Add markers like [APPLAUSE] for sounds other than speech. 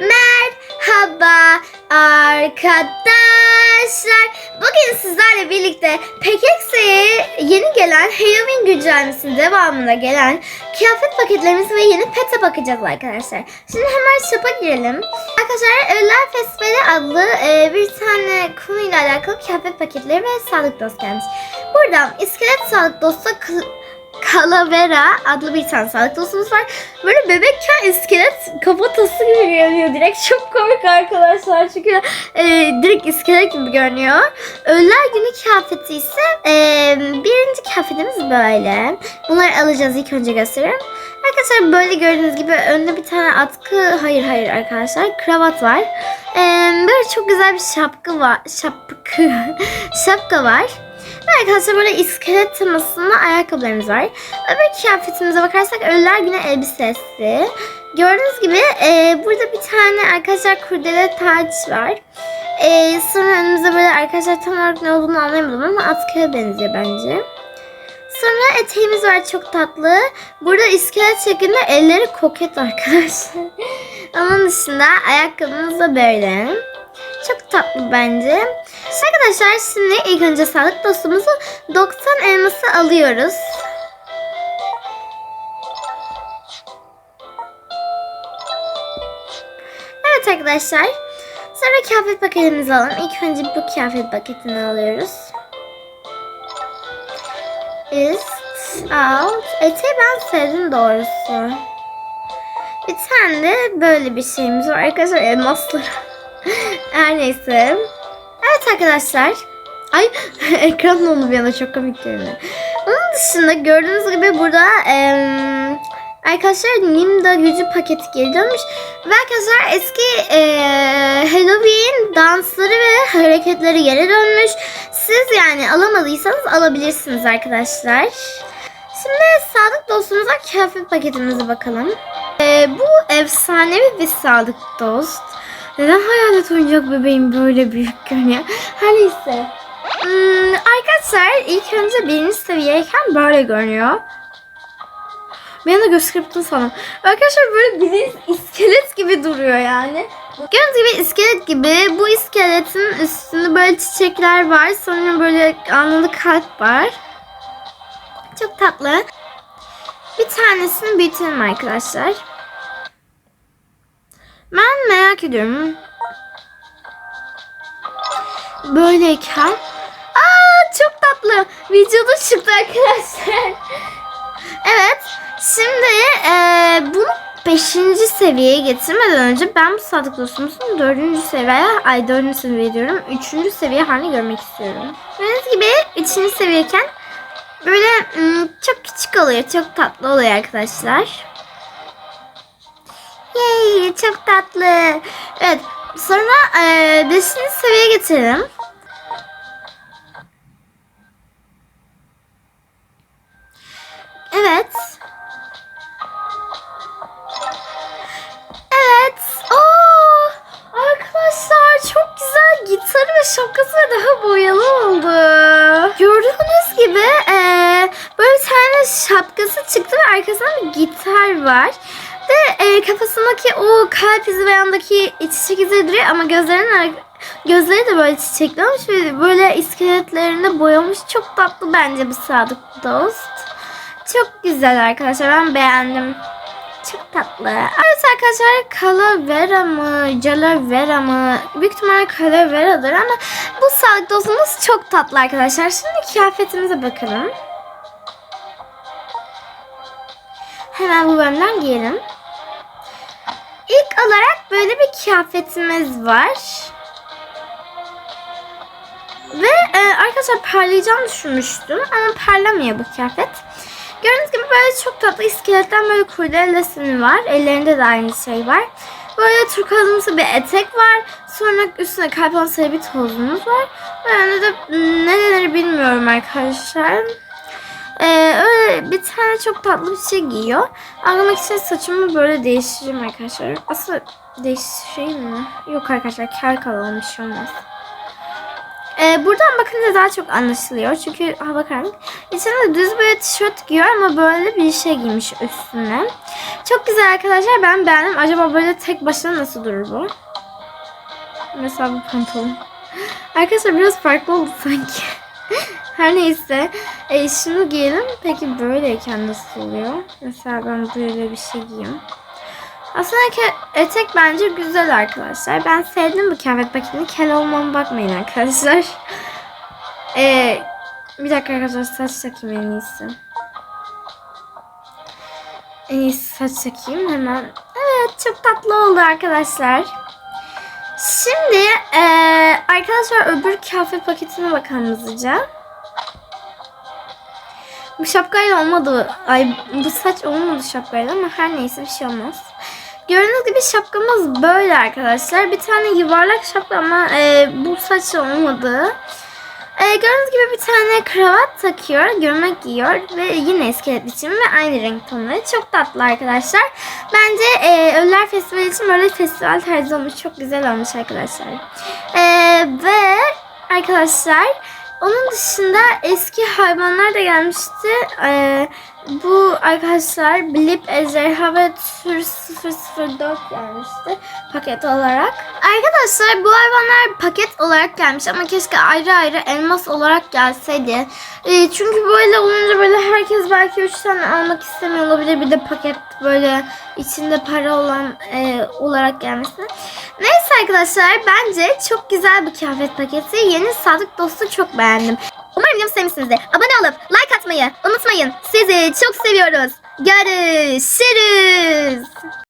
Merhaba arkadaşlar. Bugün sizlerle birlikte PKX'ye yeni gelen Halloween güncellemesinin devamında gelen kıyafet paketlerimizi ve yeni pete bakacağız arkadaşlar. Şimdi hemen shop'a girelim. Arkadaşlar Ölüler Festivali adlı e, bir tane konuyla alakalı kıyafet paketleri ve sağlık dost gelmiş. Buradan iskelet sağlık dostu Calavera adlı bir tane sağlık dostumuz var. Böyle bebekken iskelet kafatası gibi görünüyor direkt. Çok komik arkadaşlar çünkü e, direkt iskelet gibi görünüyor. Ölüler günü kıyafeti ise e, birinci kıyafetimiz böyle. Bunları alacağız ilk önce göstereyim. Arkadaşlar böyle gördüğünüz gibi önde bir tane atkı, hayır hayır arkadaşlar kravat var. E, böyle çok güzel bir şapka var. Şapkı, [LAUGHS] şapka var. Ve arkadaşlar böyle iskelet temasında ayakkabılarımız var. Öbür kıyafetimize bakarsak Ölüler Günü elbisesi. Gördüğünüz gibi e, burada bir tane arkadaşlar kurdele taç var. E, sonra önümüzde böyle arkadaşlar tam olarak ne olduğunu anlayamadım ama atkıya benziyor bence. Sonra eteğimiz var çok tatlı. Burada iskelet şeklinde elleri koket arkadaşlar. [LAUGHS] Onun dışında ayakkabımız da böyle. Çok tatlı bence. Arkadaşlar şimdi ilk önce sağlık dostumuzu 90 elması alıyoruz. Evet arkadaşlar. Sonra kıyafet paketimizi alalım. İlk önce bu kıyafet paketini alıyoruz. Üst, alt. Eteği ben sevdim doğrusu. Bir tane de böyle bir şeyimiz var. Arkadaşlar elmaslı. [LAUGHS] Her neyse. Evet arkadaşlar. Ay [LAUGHS] ekran oldu bir anda çok komik görünüyor. Onun dışında gördüğünüz gibi burada em, arkadaşlar Nimda gücü paketi geri dönmüş. Ve arkadaşlar eski e, Halloween dansları ve hareketleri geri dönmüş. Siz yani alamadıysanız alabilirsiniz arkadaşlar. Şimdi sadık dostumuza kıyafet paketimize bakalım. E, bu efsanevi bir sadık dost. Neden hayalet oyuncak bebeğim böyle büyük görünüyor? [LAUGHS] Her neyse. Hmm, arkadaşlar ilk önce birinci seviyeyken böyle görünüyor. Bir anda göz kırptım sanırım. Arkadaşlar böyle bir iskelet gibi duruyor yani. Gördüğünüz gibi iskelet gibi. Bu iskeletin üstünde böyle çiçekler var. Sonra böyle anlamlı kalp var. Çok tatlı. Bir tanesini büyütelim arkadaşlar. Ben merak ediyorum. Böyleyken. Aa çok tatlı. Vücudu çıktı arkadaşlar. [LAUGHS] evet. Şimdi eee bunu 5. seviyeye getirmeden önce ben bu sadık dostumuzun 4. seviyeye, ay 4. seviye diyorum. 3. seviye halini görmek istiyorum. Gördüğünüz gibi 3. seviyeyken böyle çok küçük oluyor. Çok tatlı oluyor arkadaşlar. Yay çok tatlı. Evet sonra e, beşinci seviyeye getirelim. Şapkası ve daha boyalı oldu. Gördüğünüz gibi e, böyle bir tane şapkası çıktı ve arkasında bir gitar var. Ve e, kafasındaki o kalp izi ve yandaki çiçek izi duruyor ama gözlerinin gözleri de böyle çiçekli olmuş ve böyle iskeletlerini boyamış. Çok tatlı bence bu sadık dost. Çok güzel arkadaşlar ben beğendim. Çok tatlı. Evet arkadaşlar Calavera mı? Calavera mı? Büyük ihtimalle Calavera'dır ama bu sağlık dostumuz çok tatlı arkadaşlar. Şimdi kıyafetimize bakalım. Hemen bu bölümden giyelim. İlk olarak böyle bir kıyafetimiz var. Ve e, arkadaşlar parlayacağını düşünmüştüm ama parlamıyor bu kıyafet. Böyle çok tatlı iskeletten böyle kurdele deseni var. Ellerinde de aynı şey var. Böyle turkuazımsı bir etek var. Sonra üstüne kalp sarı bir tozumuz var. Önünde de hmm, ne denir bilmiyorum arkadaşlar. Ee, öyle bir tane çok tatlı bir şey giyiyor. Anlamak için saçımı böyle değiştireceğim arkadaşlar. Aslında değiştireyim mi? Yok arkadaşlar kel kalalım bir şey olmaz. Ee, buradan bakınca daha çok anlaşılıyor. Çünkü hava karanlık. İçinde düz böyle tişört giyiyor ama böyle bir şey giymiş üstüne. Çok güzel arkadaşlar. Ben beğendim. Acaba böyle tek başına nasıl durur bu? Mesela bu pantolon. [GASPS] Arkadaşlar biraz farklı oldu sanki. [LAUGHS] Her neyse. E, şunu giyelim. Peki böyleyken nasıl oluyor? Mesela ben böyle bir şey giyeyim. Aslında etek bence güzel arkadaşlar. Ben sevdim bu kıyafet paketini. Kel olmama bakmayın arkadaşlar. [LAUGHS] Ee, bir dakika arkadaşlar saç takayım en iyisi. En iyisi saç takayım hemen. Evet çok tatlı oldu arkadaşlar. Şimdi eee, arkadaşlar öbür kıyafet paketine bakalım hızlıca. Bu şapkayla olmadı. Ay bu saç olmadı şapkayla ama her neyse bir şey olmaz. Gördüğünüz gibi şapkamız böyle arkadaşlar. Bir tane yuvarlak şapka ama e, bu saçla olmadı. E, gördüğünüz gibi bir tane kravat takıyor, gömlek giyiyor ve yine iskelet biçimi ve aynı renk tonları. Çok tatlı arkadaşlar. Bence e, Ölüler Festivali için böyle festival tarzı olmuş. Çok güzel olmuş arkadaşlar. E, ve arkadaşlar onun dışında eski hayvanlar da gelmişti. E, bu arkadaşlar Blip Ejderha ve Tür 004 gelmişti paket olarak. Arkadaşlar bu hayvanlar paket olarak gelmiş ama keşke ayrı ayrı elmas olarak gelseydi. E, çünkü böyle olunca böyle herkes belki 3 tane almak istemiyor olabilir. Bir de paket böyle içinde para olan e, olarak gelmesi. Neyse arkadaşlar bence çok güzel bir kıyafet paketi. Yeni Sadık Dost'u çok beğendim. Umarım videomu sevmişsinizdir. Abone olup like atmayı unutmayın. Sizi çok seviyoruz. Görüşürüz.